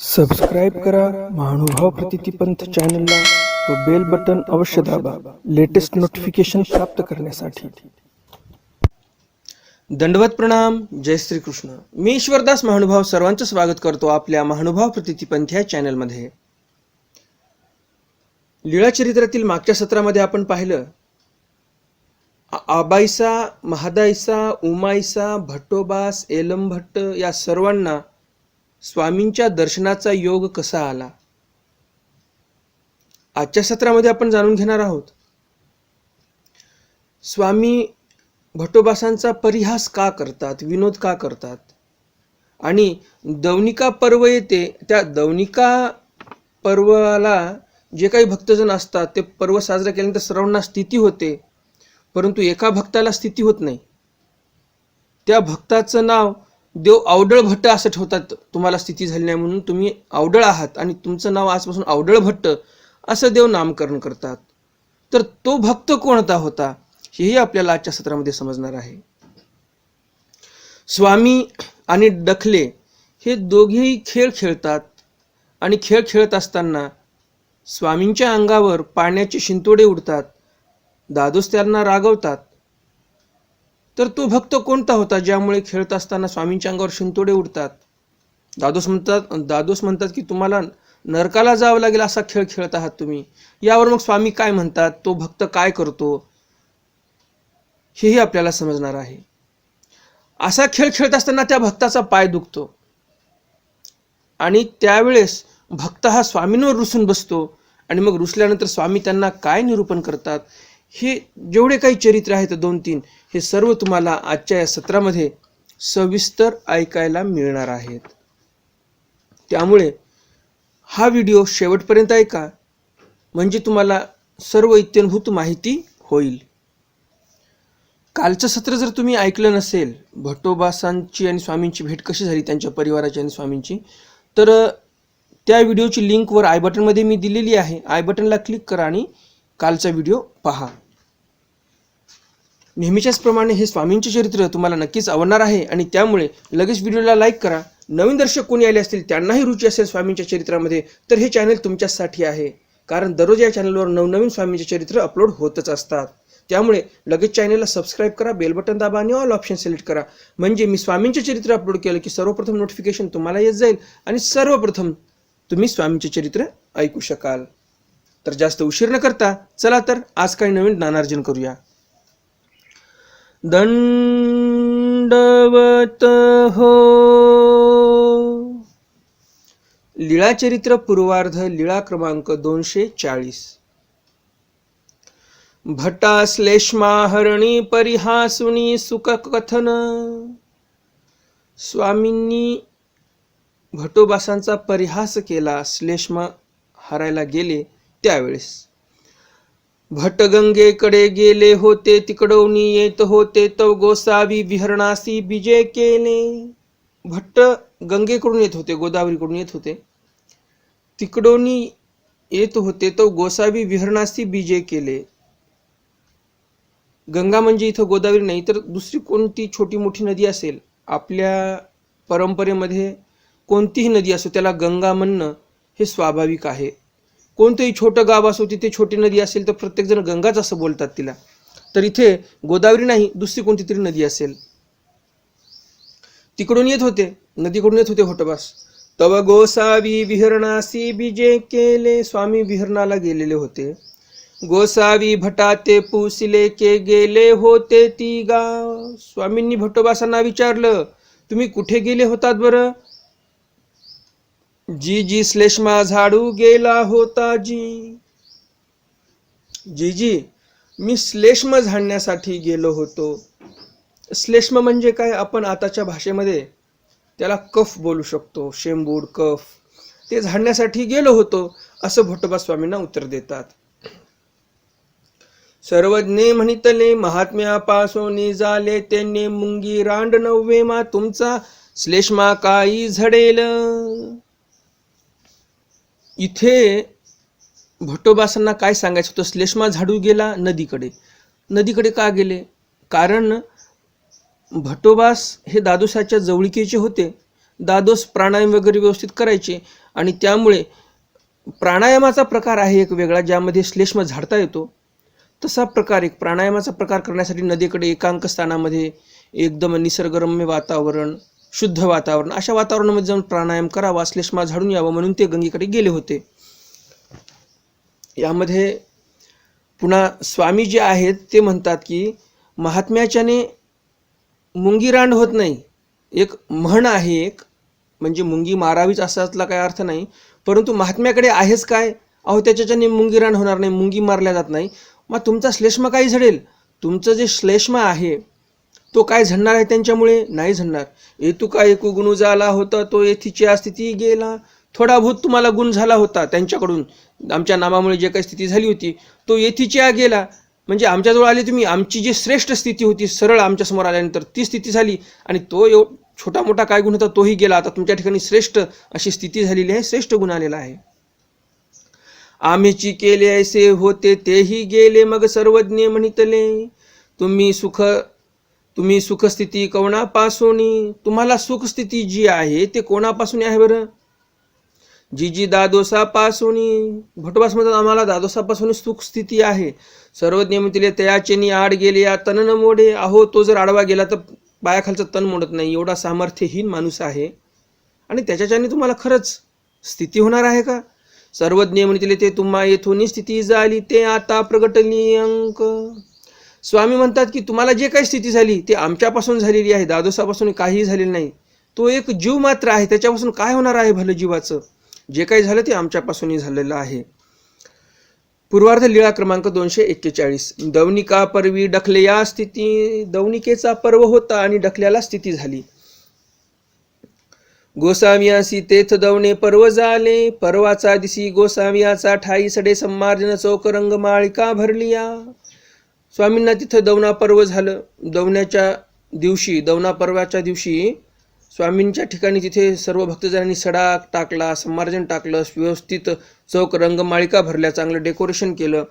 Subscribe करा महानुभाव प्रतितीपंथ चॅनलला व बेल बटन अवश्य दाबा लेटेस्ट नोटिफिकेशन प्राप्त करण्यासाठी. दंडवत प्रणाम जय श्री कृष्ण मी ईश्वरदास महानुभाव सर्वांचं स्वागत करतो आपल्या महानुभाव प्रतितीपंथ या चॅनलमध्ये लीळा चरित्रातील मागच्या सत्रामध्ये आपण पाहिलं आबाईसा महादाईसा उमाईसा भट्टोबास एलम भट्ट या सर्वांना स्वामींच्या दर्शनाचा योग कसा आला? आजच्या सत्रामध्ये आपण जाणून घेणार आहोत. स्वामी भटोबासांचा परिहास का करतात? विनोद का करतात? आणि दौनिका पर्व येते त्या दौनिका पर्वाला जे काही भक्तजन असतात ते पर्व साजरा केल्यानंतर सर्वांना स्थिती होते परंतु एका भक्ताला स्थिती होत नाही. त्या भक्ताचं नाव देव अवडळ भट्ट असं ठेवतात तुम्हाला स्थिती झाली नाही म्हणून तुम्ही अवडळ आहात आणि तुमचं नाव आजपासून अवडळ भट्ट असं देव नामकरण करतात. तर तो भक्त कोणता होता हेही आपल्याला आजच्या सत्रामध्ये समजणार आहे. स्वामी आणि डखले हे दोघेही खेळ खेळतात आणि खेळ खेळत असताना स्वामींच्या अंगावर पाण्याचे शिंतोडे उडतात दादोस त्यांना रागवतात तर तो भक्त कोणता होता ज्यामुळे खेळत असताना स्वामींच्या अंगावर शिंतोडे उडतात? दादोस म्हणतात दादोस म्हणतात की तुम्हाला नरकाला जावं लागेल असा खेळ खेळत आहात तुम्ही. यावर मग स्वामी काय म्हणतात? तो भक्त काय करतो? हेही आपल्याला समजणार आहे. असा खेळ खेळत असताना त्या भक्ताचा पाय दुखतो. आणि त्यावेळेस भक्त हा स्वामींवर रुसून बसतो. आणि मग रुसल्यानंतर स्वामी त्यांना काय निरूपण करतात? हे जेवढे काही चरित्र आहेत दोन तीन हे सर्व तुम्हाला आजच्या या सत्रामध्ये सविस्तर ऐकायला मिळणार आहेत. त्यामुळे हा व्हिडिओ शेवटपर्यंत ऐका म्हणजे तुम्हाला सर्व इत्यंभूत माहिती होईल. कालचं सत्र जर तुम्ही ऐकलं नसेल भट्टोबासांची आणि स्वामींची भेट कशी झाली त्यांच्या परिवाराची आणि स्वामींची तर त्या व्हिडिओची लिंक वर आय बटनमध्ये मी दिलेली आहे. आय बटनला क्लिक करा आणि कालचा व्हिडिओ पहा. नेहमीच्याच प्रमाणे हे स्वामींचे चरित्र तुम्हाला नक्कीच आवडणार आहे आणि त्यामुळे लगेच व्हिडिओला लाईक करा. नवीन दर्शक कोणी आले असतील त्यांनाही रुची असेल स्वामींच्या चरित्रामध्ये तर हे चॅनल तुमच्यासाठी आहे. कारण दररोज या चॅनलवर नवनवीन स्वामींचे चरित्र अपलोड होतच असतात. त्यामुळे लगेच चॅनलला सबस्क्राईब करा बेल बटन दाबा आणि ऑल ऑप्शन सिलेक्ट करा. म्हणजे मी स्वामींचे चरित्र अपलोड केलं की सर्वप्रथम नोटिफिकेशन तुम्हाला येत जाईल आणि सर्वप्रथम तुम्ही स्वामींचे चरित्र ऐकू शकाल. तर जास्त उशीर न करता चला तर आज काही नवीन ज्ञानार्जन करूया. दंडवत हो. लीळाचरित्र पूर्वार्ध लीळा क्रमांक दोनशे चाळीस. भटा श्लेष्मा हरणी परिहासुनी सुख कथन स्वामींनी भटोबासांचा परिहास केला श्लेष्मा हरायला गेले त्यावेळेस. भटगंगेकडे गेले होते तिकडवणी येत होते तो गोसावी विहरणासी विजय केले भट्ट गंगेकडून येत होते गोदावरीकडून येत होते. तिकडोनी येत होते तो गोसावी विहरणासी बीजे केले. गंगा म्हणजे इथं गोदावरी नाही तर दुसरी कोणती छोटी मोठी नदी असेल? आपल्या परंपरेमध्ये कोणतीही नदी असो त्याला गंगा म्हणणं हे स्वाभाविक आहे. कोणतंही छोटं गाव असो तिथे छोटी नदी असेल तर प्रत्येकजण गंगाच असं बोलतात तिला. तर इथे गोदावरी नाही दुसरी कोणती तरी नदी असेल. तिकडून येत होते नदीकडून येत होते होटबास. तव गोसावी विहरणासी बीजे केले स्वामी विहरणाला गेलेले होते. गोसावी भटाते पुसिले के गेले होते ती गाव. स्वामींनी भटोबासांना विचारलं तुम्ही कुठे गेले होतात बरं? जी जी श्लेष्मा झाडू गेला होता जी. जी जी मी श्लेष्म झाडण्यासाठी गेलो होतो. श्लेष्म म्हणजे काय? आपण आताच्या भाषेमध्ये त्याला कफ बोलू शकतो. शेंबूड कफ. ते झाडण्यासाठी गेलो होतो असं भट्टोबा स्वामींना उत्तर देतात. सर्वज्ञे म्हणितले महात्म्यापासून झाले त्यांनी मुंगी रांड नव्हे मा तुमचा श्लेष्मा काही झडेल. इथे भट्टोबासांना काय सांगायचं होतं? श्लेष्मा झाडू गेला नदीकडे. नदीकडे का गेले? कारण भट्टोबास हे दादोसाच्या जवळकीचे होते. दादोस प्राणायाम वगैरे व्यवस्थित करायचे आणि त्यामुळे प्राणायामाचा प्रकार आहे एक वेगळा ज्यामध्ये श्लेष्म झाडता येतो. तसा प्रकार एक प्राणायामाचा प्रकार करण्यासाठी नदीकडे एकांक स्थानामध्ये एकदम निसर्गरम्य वातावरण शुद्ध वातावरण अशा वातावरणामध्ये जाऊन प्राणायाम करावा श्लेष्मा झाडून यावं म्हणून ते गंगेकडे गेले होते. यामध्ये पुन्हा स्वामी जे आहेत ते म्हणतात की महात्म्याच्याने मुंगीरांड होत नाही. एक म्हण आहे एक म्हणजे मुंगी मारावीच असातला काय अर्थ नाही. परंतु महात्म्याकडे आहेच काय? अहो त्याच्याच्याने मुंगीरांड होणार नाही मुंगी मारल्या जात नाही. मग तुमचा श्लेष्म काही झडेल? तुमचं जे श्लेष्म आहे तो काय झडणार आहे त्यांच्यामुळे? नाही झडणार. येतू का एकू गुण झाला होता तो येथीची स्थिती गेला. थोडा भूत तुम्हाला गुण झाला होता त्यांच्याकडून. आमच्या नामामुळे जे काही स्थिती झाली होती तो येथीच्या गेला. म्हणजे आमच्याजवळ आले तुम्ही. आमची जी श्रेष्ठ स्थिती होती सरळ आमच्यासमोर आल्यानंतर ती स्थिती झाली. आणि तो एव छोटा मोठा काय गुण होता तोही गेला. आता तुमच्या ठिकाणी श्रेष्ठ अशी स्थिती झालेली आहे श्रेष्ठ गुण आलेला आहे. आम्हीची केले ऐसे होते तेही गेले. मग सर्वज्ञ म्हणितले तुम्ही सुख तुम्ही सुखस्थिती कोणापासून तुम्हाला सुखस्थिती जी आहे ते कोणापासून आहे बरं? जी जी दादोसापासून भटवास म्हणतात आम्हाला दादोसापासून सुखस्थिती आहे. सर्वज्ञ म्हणतील तयाचेनी आड गेले या तन न मोडे. अहो तो जर आडवा गेला तर पायाखालचं तन मोडत नाही. एवढा सामर्थ्यहीन माणूस आहे. आणि त्याच्याच्याने तुम्हाला खरंच स्थिती होणार आहे का? सर्वज्ञ म्हणतील ते तुम्हा येथून स्थिती झाली ते आता प्रगटली अंक. स्वामी म्हणतात की तुम्हाला जे काही स्थिती झाली ते आमच्यापासून झालेली आहे दादोसापासून काहीही झालेलं नाही. तो एक जीव मात्र आहे त्याच्यापासून काय होणार आहे भलं जीवाचं? जे काही झालं ते आमच्यापासूनही झालेलं आहे. पूर्वार्ध लीळा क्रमांक दोनशे एक्केचाळीस. दवनिका परवी डखले या स्थिती दवनिकेचा पर्व होता आणि डखल्याला स्थिती झाली. गोसावियासी तेथ दवणे पर्व झाले पर्वाचा दिसी गोसावियाचा ठाई सडे संमार्जन चौक रंग माळिका भरलिया. स्वामींना तिथं दवना पर्व झालं. दवण्याच्या दिवशी दवना पर्वाच्या दिवशी स्वामींच्या ठिकाणी तिथे सर्व भक्तजनांनी सडा टाकला संमार्जन टाकलं व्यवस्थित चौक रंगमाळिका भरल्या चांगलं डेकोरेशन केलं.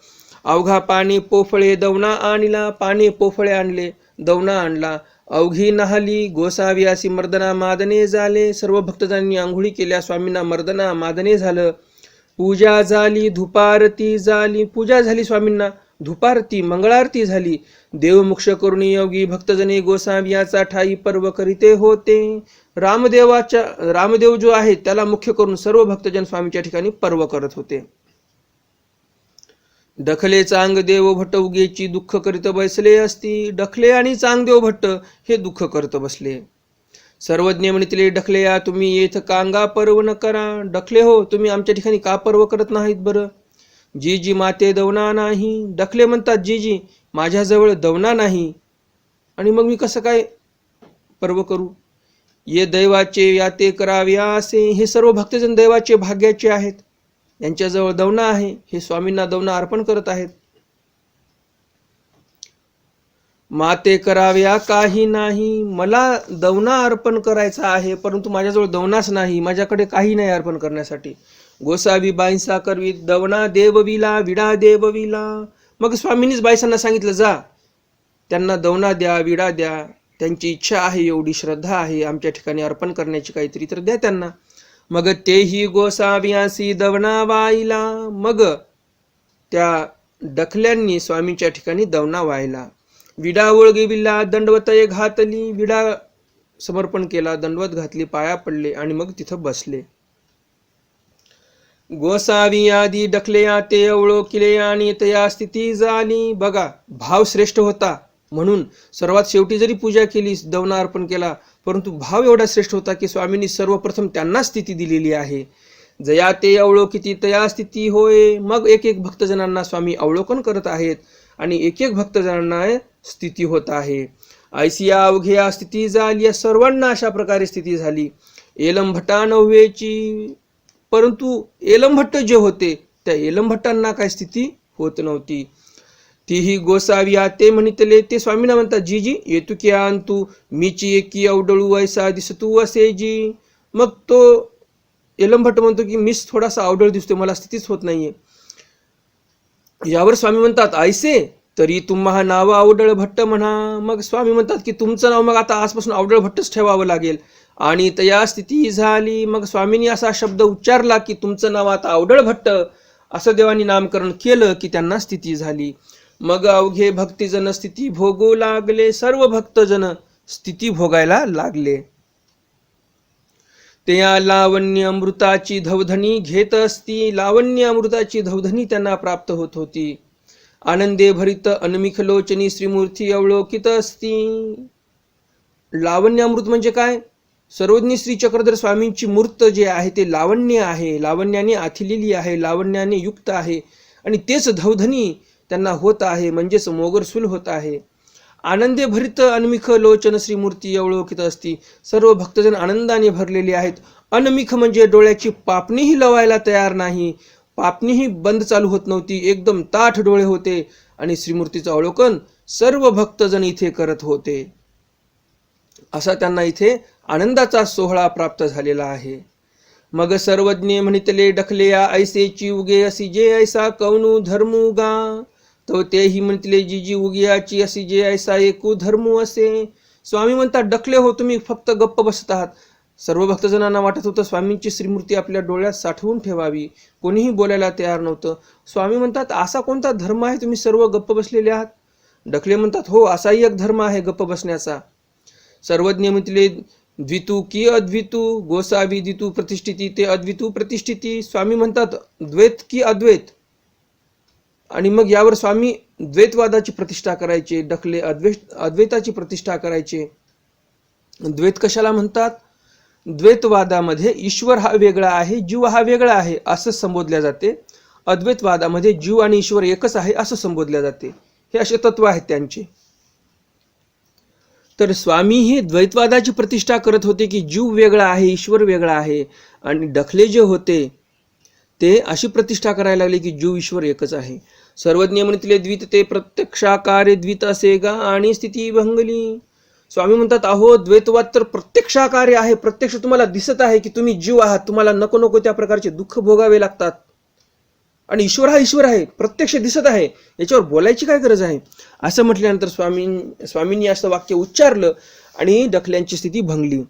अवघा पाणी पोफळे दवना आणला पाणी पोफळे आणले दवना आणला. अवघी नाहली गोसाव्यासी मर्दना मादने झाले. सर्व भक्तजनांनी आंघोळी केल्या स्वामींना मर्दना मादने झालं. पूजा झाली धुपारती झाली पूजा झाली स्वामींना. धुपारती मंगळारती झाली. देवमुक्ष करुणी योगी भक्तजने गोसाव्याचा ठाई पर्व करीते होते. रामदेवाच्या रामदेव जो आहे त्याला मुख्य करून सर्व भक्तजन स्वामीच्या ठिकाणी पर्व करत होते. डखले चांगदेव भट्ट उगेची दुःख करीत बसले असती. डखले आणि चांगदेव भट्ट हे दुःख करत बसले. सर्वज्ञ म्हणितले डखले या तुम्ही येथ कांगा पर्व न करा. डखले हो तुम्ही आमच्या ठिकाणी का पर्व करत नाहीत बरं? जी जी माते दवना नाही. डखले म्हणतात जी जी माझ्याजवळ दवना नाही. आणि मग मी कसं काय पर्व करू? ये दैवाचे या ते करावे असे. हे सर्व भक्तजन दैवाचे भाग्याचे आहेत. यांच्याजवळ दवना आहे. हे स्वामींना दवना अर्पण करत आहेत. माते कराव्या काही नाही. मला दवना अर्पण करायचा आहे परंतु माझ्याजवळ दवनाच नाही. माझ्याकडे काही नाही अर्पण करण्यासाठी. गोसावी बाईंसा करवी दवना देवविला विडा देवविला. मग स्वामींनीच बाईसांना सांगितलं जा. त्यांना दवना द्या विडा द्या. त्यांची इच्छा आहे एवढी श्रद्धा आहे आमच्या ठिकाणी अर्पण करण्याची काहीतरी तर द्या त्यांना. मग तेही गोसाव्यासी दवना वाईला मग त्या डखल्यांनी स्वामींच्या ठिकाणी दवना वाहिला. विडा ओळगेविला दंडवतये घातली. विडा समर्पण केला दंडवत घातली पाया पडले आणि मग तिथं बसले. गोसावी आदी डखले ते ओळखले आणि तया स्थिती झाली बघा भाव श्रेष्ठ होता. म्हणून सर्वात शेवटी जरी पूजा केली दवना अर्पण केला परंतु भाव एवढा श्रेष्ठ होता की स्वामींनी सर्वप्रथम त्यांना स्थिती दिलेली आहे. जया ते अवलोकिती तया स्थिती होय? मग एक एक भक्तजनांना स्वामी अवलोकन करत आहेत आणि एक एक भक्तजनांना स्थिती होत आहे. ऐसिया अवघ्या स्थिती झाली या सर्वांना अशा प्रकारे स्थिती झाली. एलम भटा नव्हेची परंतु एलमभट्ट जे होते त्या एलमभट्टांना काय स्थिती होत नव्हती. तीही गोसाविया ते म्हणितले ते स्वामींना म्हणतात जी जी येतू की आणतू मीची एकी अवडळू ऐसा दिसतू असे जी. मग तो एलमभट्ट म्हणतो की मीच थोडासा अवडळ दिसतोय मला स्थितीच होत नाहीये. यावर स्वामी म्हणतात ऐसे तरी तुम्हा नाव अवडळ भट्ट म्हणा. मग स्वामी म्हणतात की तुमचं नाव मग आता आजपासून अवडळ भट्टच ठेवावं लागेल. आणि तया स्थिती झाली. मग स्वामींनी असा शब्द उच्चारला की तुमचं नाव आता अवडळ भट्ट. असं देवानी नामकरण केलं की त्यांना स्थिती झाली. मग अवघे भक्तीजन स्थिती भोगू लागले. सर्व भक्तजन स्थिती भोगायला लागले. ते या लावण्य अमृताची धवधनी घेत असती. लावण्य अमृताची धवधनी त्यांना प्राप्त होत होती. आनंदे भरित अनमिख लोचनी श्रीमूर्ती अवलोकित असती. लावण्य अमृत म्हणजे काय? सर्वज्ञ श्री चक्रधर स्वामींची मूर्त जे आहे ते लावण्य आहे लावण्याने आथिलेली आहे लावण्याने युक्त आहे आणि तेच धवधनी त्यांना होत आहे म्हणजेच मोगरसूल होत आहे. आनंदे भरित अनमिख लोचन श्रीमूर्ती अवलोकित असती. सर्व भक्तजन आनंदाने भरलेले आहेत. अनमिख म्हणजे डोळ्याची पापणीही लवायला तयार नाही. पापणीही बंद चालू होत नव्हती. एकदम ताठ डोळे होते आणि श्रीमूर्तीचं अवलोकन सर्व भक्तजन इथे करत होते. असा त्यांना इथे आनंदाचा सोहळा प्राप्त झालेला आहे. मग सर्वज्ञ म्हणितले डखले या ऐसेची उगे असी जे ऐसा कौनू धर्मू गा. तो तेही म्हणतले जी जी उगियाची असी जे ऐसा एकू धर्मू असे. स्वामी म्हणतात डखले हो तुम्ही फक्त गप्प बसत आहात. सर्व भक्तजनांना वाटत होतं स्वामींची श्रीमूर्ती आपल्या डोळ्यात साठवून ठेवावी. कोणीही बोलायला तयार नव्हतं. स्वामी म्हणतात असा कोणता धर्म आहे तुम्ही सर्व गप्प बसलेले आहात? डखले म्हणतात हो असाही एक धर्म आहे गप्प बसण्याचा. सर्वज्ञ म्हटले द्वितू की अद्वितू गोसावी द्वितू प्रतिष्ठिती ते अद्वितू प्रतिष्ठिती. स्वामी म्हणतात द्वैत की अद्वैत? आणि मग यावर स्वामी द्वैतवादाची प्रतिष्ठा करायचे डखले अद्वैत अद्वैताची प्रतिष्ठा करायचे. द्वैत कशाला म्हणतात? द्वैतवादामध्ये ईश्वर हा वेगळा आहे जीव हा वेगळा आहे असं संबोधल्या जाते. अद्वैतवादामध्ये जीव आणि ईश्वर एकच आहे असं संबोधल्या जाते. हे असे तत्व आहेत त्यांचे. तर स्वामी हे द्वैतवादाची प्रतिष्ठा करत होते की जीव वेगळा आहे ईश्वर वेगळा आहे आणि डखले जे होते ते अशी प्रतिष्ठा करायला लागले की जीव ईश्वर एकच आहे. सर्वज्ञ म्हणतले द्वित ते प्रत्यक्षाकारे द्वित असे गा आणि स्थिती भंगली. स्वामी म्हणतात अहो द्वैतवाद तर प्रत्यक्षाकार्य आहे. प्रत्यक्ष तुम्हाला दिसत आहे की तुम्ही जीव आहात. तुम्हाला नको नको त्या प्रकारचे दुःख भोगावे लागतात. आणि ईश्वर हा ईश्वर आहे प्रत्यक्ष दिसत आहे याच्यावर बोलायची काय गरज आहे? असं म्हटल्यानंतर स्वामी स्वामींनी असं वाक्य उच्चारलं आणि डखल्यांची स्थिती भंगली.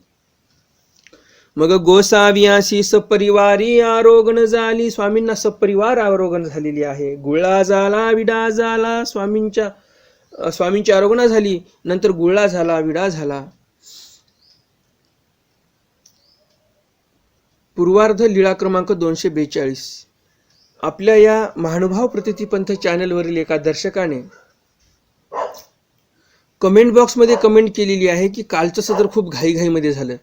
मग गोसावियासी सपरिवारी आरोगण झाली. स्वामींना सपरिवार आरोगण झालेली आहे. गुळा झाला विडा झाला स्वामींच्या स्वामींची आरोगणा झाली. नंतर गुळा झाला विडा झाला. पूर्वार्ध लीळा क्रमांक दोनशे बेचाळीस. आपल्या या महानुभाव प्रतितीपंथ चॅनलवरील एका दर्शकाने कमेंट बॉक्समध्ये कमेंट केलेली आहे की कालचं सत्र खूप घाईघाईमध्ये झालं.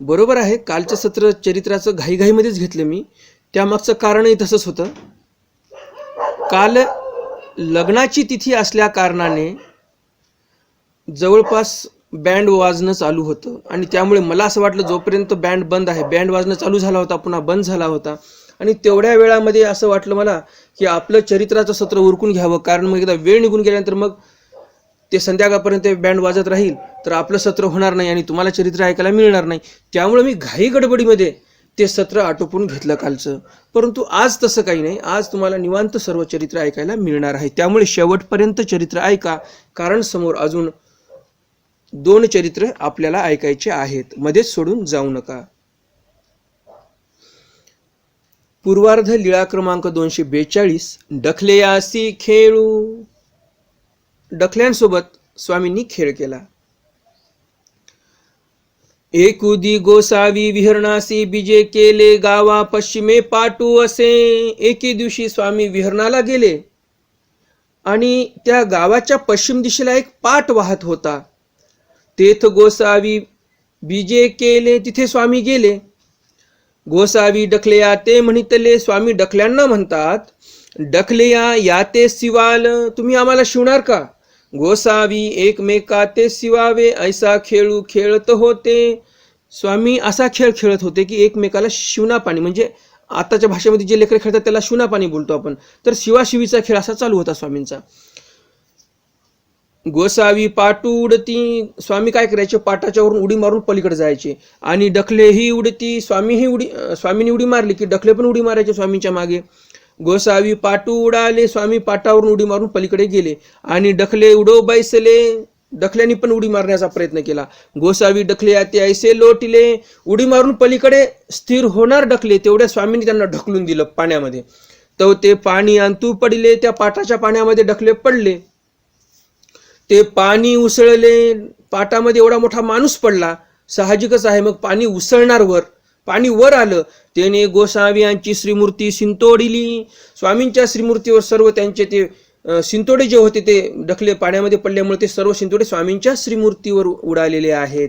बरोबर आहे कालचं सत्र चरित्राचं घाईघाईमध्येच घेतलं मी. त्यामागचं कारणही तसंच होतं. काल लग्नाची तिथी असल्या कारणाने जवळपास बँड वाजणं चालू होतं. आणि त्यामुळे मला असं वाटलं जोपर्यंत बँड बंद आहे बँड वाजणं चालू झाला होता पुन्हा बंद झाला होता आणि तेवढ्या वेळामध्ये असं वाटलं मला की आपलं चरित्राचं सत्र उरकून घ्यावं. कारण मग एकदा वेळ निघून गेल्यानंतर मग ते संध्याकाळपर्यंत बँड वाजत राहील तर आपलं सत्र होणार नाही आणि तुम्हाला चरित्र ऐकायला मिळणार नाही. त्यामुळे मी घाई गडबडीमध्ये ते सत्र आटोपून घेतलं कालचं. परंतु आज तसं काही नाही. आज तुम्हाला निवांत सर्व चरित्र ऐकायला मिळणार आहे. त्यामुळे शेवटपर्यंत चरित्र ऐका. कारण समोर अजून दोन चरित्र आपल्याला ऐकायचे आहेत. मध्येच सोडून जाऊ नका. पूर्वार्ध लीळा क्रमांक दोनशे बेचाळीस डखलेयासी खेळू. डखल्यांसोबत स्वामींनी खेळ केला. एकुदी गोसावी विहरणासी बीजे केले गावा पश्चिमे पाटू असे. एके दिवशी स्वामी विहरणाला गेले. आणि त्या गावाच्या पश्चिम दिशेला एक पाट वाहत होता. तेथ गोसावी बीजे केले तिथे स्वामी गेले. गोसावी डखलेया ते म्हणितले स्वामी डखल्यांना म्हणतात डखलेया या ते शिवाल तुम्ही आम्हाला शिवणार का? गोसावी एकमेका ते शिवावे ऐसा खेळू खेळत होते. स्वामी असा खेळ खेळत होते की एकमेकाला शिवना पाणी म्हणजे आताच्या भाषेमध्ये जे लेकर खेळतात त्याला शिवना पाणी बोलतो आपण. तर शिवाशिवीचा खेळ असा चालू होता स्वामींचा. गोसावी पाटू उडती स्वामी काय करायचे? पाटाच्यावरून उडी मारून पलीकडे जायचे. आणि डखलेही उडती स्वामीही उडी अं, स्वामींनी उडी मारली की डखले पण उडी मारायचे स्वामींच्या मागे. गोसावी पाटू उडाले स्वामी पाटावरून उडी मारून पलीकडे गेले. आणि डखले उडो बैसले डखल्यानी पण उडी मारण्याचा प्रयत्न केला. गोसावी डखले आते ऐसे लोटले उडी मारून पलीकडे स्थिर होणार डखले तेवढ्या स्वामींनी त्यांना ढकलून दिलं पाण्यामध्ये. तो ते पाणी अंतू पडले त्या पाटाच्या पाण्यामध्ये डखले पडले. ते पाणी उसळले पाटामध्ये एवढा मोठा माणूस पडला साहजिकच आहे मग पाणी उसळणार वर पाणी वर आलं त्याने गोसावी यांची श्रीमूर्ती सिंतोडिली स्वामींच्या श्रीमूर्तीवर सर्व त्यांचे ते सिंतोडे शिंतोडे जे होते ते ढकले पाण्यामध्ये पडल्यामुळे ते सर्व शिंतोडे स्वामींच्या श्रीमूर्तीवर उडालेले आहेत.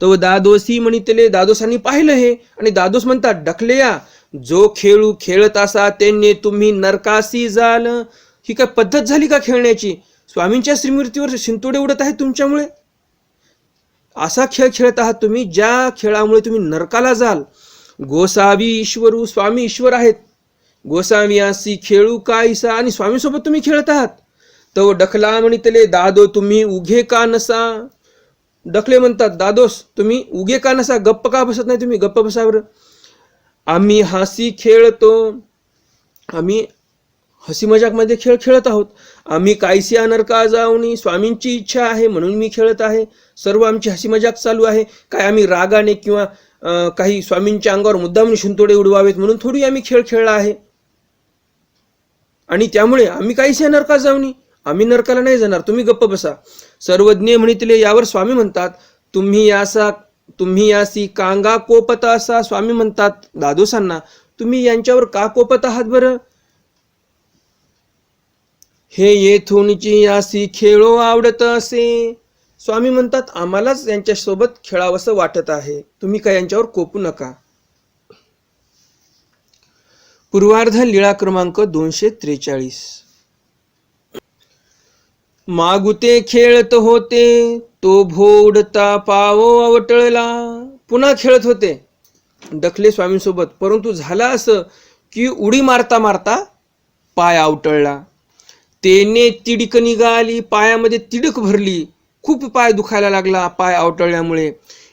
तो दादोसी म्हणितले दादोसांनी पाहिलं हे? आणि दादोस म्हणतात डखलेया जो खेळू खेळत असा त्यांनी तुम्ही नरकासी जाल. ही काय पद्धत झाली का खेळण्याची? स्वामींच्या श्रीमूर्तीवर शिंतोडे उडत आहेत तुमच्यामुळे? असा खेळ खेळत आहात तुम्ही ज्या खेळामुळे तुम्ही नरकाला जाल. गोसावी ईश्वरू स्वामी ईश्वर आहेत. गोसावी आसी खेळू कायसा आणि स्वामीसोबत तुम्ही खेळत आहात. तो डखला म्हणितले दादो तुम्ही उघे का नसा? डखले म्हणतात दादोस तुम्ही उगे का नसा? गप्प का बसत नाही तुम्ही? गप्प बसा बरं. आम्ही हासी खेळतो. आम्ही हसी मजाकमध्ये खेळ खेळत आहोत. आम्ही कायसी नरका जाऊनी स्वामींची इच्छा आहे म्हणून मी खेळत आहे. सर्व आमची हसी मजाक चालू आहे. काय आम्ही रागाने किंवा काही स्वामींच्या अंगावर मुद्दाम शिंतोडे उडवावेत म्हणून थोडी आम्ही खेळ खेळला आहे. आणि त्यामुळे आम्ही काहीशी नरका जाऊनी आम्ही नरकाला नाही जाणार. तुम्ही गप्प बसा. सर्वज्ञ म्हणितले यावर स्वामी म्हणतात तुम्ही यासा तुम्ही यासी कांगा कोपत असा स्वामी म्हणतात दादोसांना. तुम्ही यांच्यावर का कोपत आहात बरं? हे येथूनची यासी खेळो आवडत असे. स्वामी म्हणतात आम्हालाच यांच्यासोबत खेळावंसं वाटत आहे. तुम्ही काय यांच्यावर कोपू नका. पूर्वार्ध लीळा क्रमांक दोनशे त्रेचाळीस. मागुते खेळत होते तो भोडता पावो अवटळला. पुन्हा खेळत होते. डखले स्वामींसोबत परंतु झालं असं की उडी मारता मारता पाय आवटळला. तेने तिडक निघाली पायामध्ये तिडक भरली. खूप पाय दुखायला लागला पाय आवटळल्यामुळे.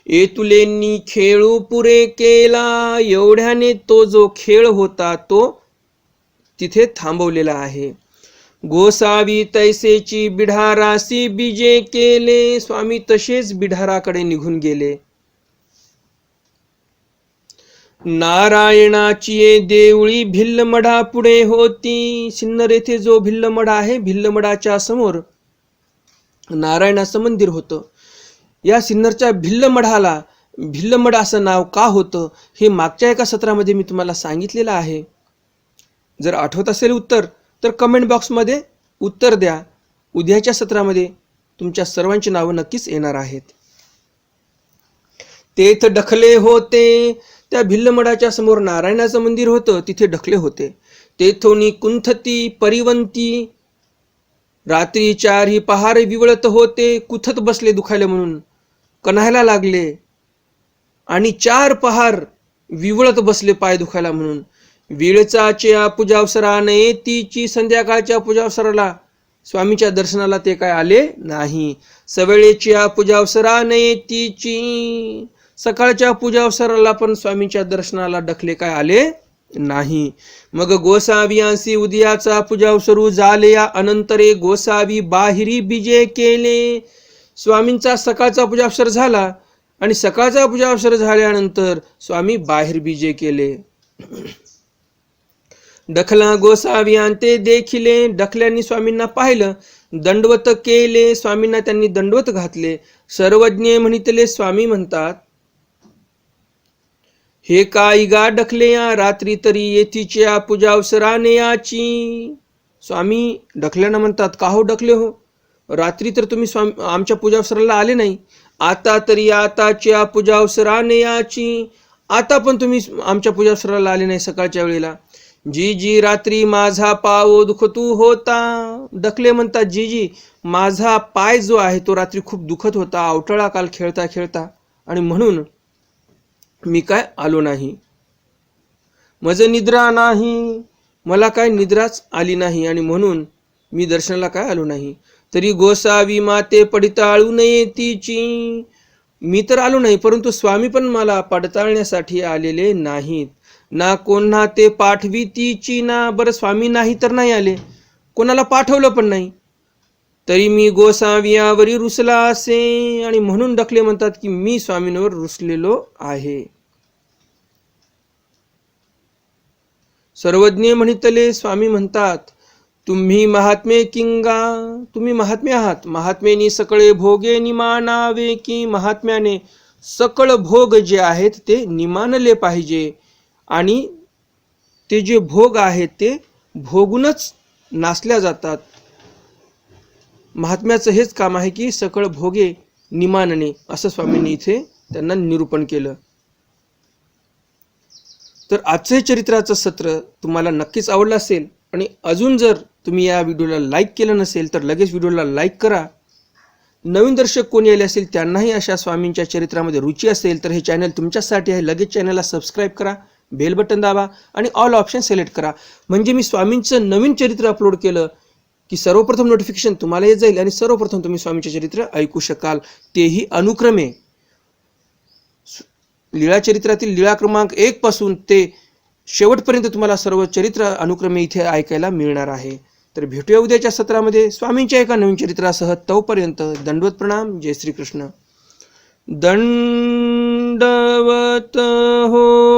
येतुलेंनी खेळू पुरे केला एवढ्याने तो जो खेळ होता तो तिथे थांबवलेला आहे. गोसावी तैसेची बिढारासी बीजे केले स्वामी तसेच बिढाराकडे निघून गेले. नारायणाची देवळी भिल्लमढा पुढे होती. सिन्नर येथे जो भिल्लमढ आहे भिल्लमढाच्या समोर नारायणाचं मंदिर होतं. या सिन्नरच्या भिल्लमढाला भिल्लमढ असं नाव का होतं हे मागच्या एका सत्रामध्ये मी तुम्हाला सांगितलेलं आहे. जर आठवत असेल उत्तर तर कमेंट बॉक्समध्ये उत्तर द्या. उद्याच्या सत्रामध्ये तुमच्या सर्वांची नावं नक्कीच येणार आहेत. तेथ डखले होते. त्या भिल्लमडाच्या समोर नारायणाचं मंदिर होतं तिथे ढकले होते. तेथोनी कुंथती परिवंती रात्री चार ही पहारे विवळत होते कुथत बसले दुखायला म्हणून. कन्हायला लागले आणि चार पहार विवळत बसले पाय दुखायला म्हणून. वेळचाच्या पूजावसराने तिची संध्याकाळच्या पूजावसराला स्वामीच्या दर्शनाला ते काय आले नाही. सवेळेच्या पूजावसराने तिची सकाळच्या पूजा अवसराला पण स्वामींच्या दर्शनाला डखले काय आले नाही. मग गोसावियांसी उदयाचा पूजावसरू झाले या अनंतरे गोसावी बाहिरी बीजे केले. स्वामींचा सकाळचा पूजा अवसर झाला आणि सकाळचा पूजा अवसर झाल्यानंतर स्वामी बाहेर बीजे केले. डखला गोसावी ते देखिले. डखल्यांनी स्वामींना पाहिलं दंडवत केले. स्वामींना त्यांनी दंडवत घातले. सर्वज्ञ म्हणितले स्वामी म्हणतात हे काय गा डखले या रात्री तरी येथीच्या पूजावसराने याची. स्वामी ढकल्यानं म्हणतात का हो ढकले हो? रात्री तर तुम्ही स्वामी आमच्या पूजावसराला आले नाही. आता तरी आताच्या पूजावसराने याची. आता पण तुम्ही आमच्या पूजावसराला आले नाही सकाळच्या वेळेला. जी जी रात्री माझा पाव दुखतू होता. डकले म्हणतात जी जी माझा पाय जो आहे तो रात्री खूप दुखत होता. आवटळा काल खेळता खेळता आणि म्हणून मी काय आलो नाही? माझं निद्रा नाही मला काय निद्राच आली नाही आणि म्हणून मी दर्शनाला काय आलो नाही? तरी गोसावी माते पडताळू नये तिची. मी तर आलो नाही परंतु स्वामी पण मला पडताळण्यासाठी आलेले नाहीत. ना कोणा ते पाठवी तिची ना बरं स्वामी नाही तर नाही आले. कोणाला पाठवलं पण नाही. तरी मी गोसावियावरी रुसला असे आणि म्हणून डकले म्हणतात की मी स्वामींवर रुसलेलो आहे. सर्वज्ञ म्हणितले स्वामी म्हणतात तुम्ही महात्मे किंगा तुम्ही महात्मे आहात. महात्मेनी सकळे भोगे निमानावे की महात्म्याने सकळ भोग जे आहेत ते निमानले पाहिजे. आणि ते जे भोग आहेत ते भोगूनच नासल्या जातात. महात्म्याचं हेच काम आहे की सकळ भोगे निमानने असं स्वामींनी इथे त्यांना निरूपण केलं. तर आजचं हे चरित्राचं सत्र तुम्हाला नक्कीच आवडलं असेल आणि अजून जर तुम्ही या व्हिडिओला लाईक केलं नसेल तर लगेच व्हिडिओला लाईक करा. नवीन दर्शक कोणी आले असेल त्यांनाही अशा स्वामींच्या चरित्रामध्ये रुची असेल तर हे चॅनल तुमच्यासाठी आहे. लगेच चॅनलला सबस्क्राईब करा बेल बटन दाबा आणि ऑल ऑप्शन सिलेक्ट करा. म्हणजे मी स्वामींचं नवीन चरित्र अपलोड केलं की सर्वप्रथम नोटिफिकेशन तुम्हाला येत जाईल आणि सर्वप्रथम तुम्ही स्वामीचे चरित्र ऐकू शकाल. तेही अनुक्रमे. लीळा चरित्रातील लीळा क्रमांक एक पासून ते शेवटपर्यंत तुम्हाला सर्व चरित्र अनुक्रमे इथे ऐकायला मिळणार आहे. तर भेटूया उद्याच्या सत्रामध्ये. स्वामींच्या एका नवीन चरित्रासह तोपर्यंत दंडवत प्रणाम. जय श्रीकृष्ण. दंडवत हो.